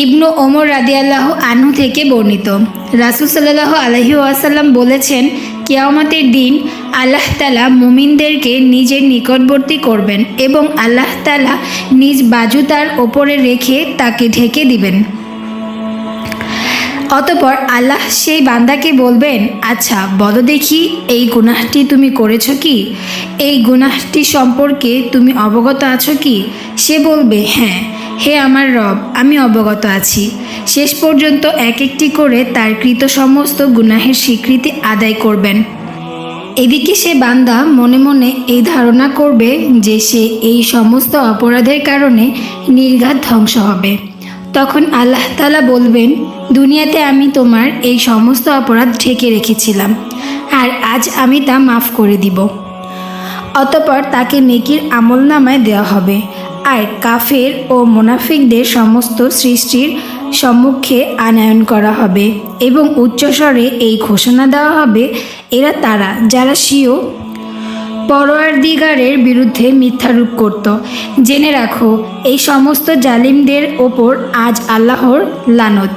ইবনু ওমর রাদিয়াল্লাহ আনহু থেকে বর্ণিত। রাসুল সাল্লাহ আলহি ওয়াসাল্লাম বলেছেন, কিয়ামতের দিন আল্লাহ তালা মুমিনদেরকে নিজের নিকটবর্তী করবেন এবং আল্লাহ তালা নিজ বাজু তার ওপরে রেখে তাকে ঢেকে দিবেন। অতপর আল্লাহ সেই বান্দাকে বলবেন আচ্ছা বলো দেখি, এই গুনাহটি তুমি করেছ কি? এই গুনাহটি সম্পর্কে তুমি অবগত আছো কি? সে বলবে হ্যাঁ। হে আমার রব, আমি অবগত আছি। শেষ পর্যন্ত এক একটি করে তার কৃত সমস্ত গুনাহের স্বীকৃতি আদায় করবেন। এদিকে সে বান্দা মনে মনে এই ধারণা করবে যে সে এই সমস্ত অপরাধের কারণে নির্ঘাত ধ্বংস হবে। তখন আল্লাহ তালা বলবেন, দুনিয়াতে আমি তোমার এই সমস্ত অপরাধ ঢেকে রেখেছিলাম, আর আজ আমি তা মাফ করে দিব। অতপর তাকে নেকির আমল নামায় দেওয়া হবে। আর কাফের ও মোনাফিকদের সমস্ত সৃষ্টির সম্মুখে আনায়ন করা হবে এবং উচ্চস্বরে এই ঘোষণা দেওয়া হবে, এরা তারা যারা স্বীয় পরোয়ার দিগারের বিরুদ্ধে মিথ্যারূপ করত। জেনে রাখো, এই সমস্ত জালিমদের ওপর আজ আল্লাহর লানত।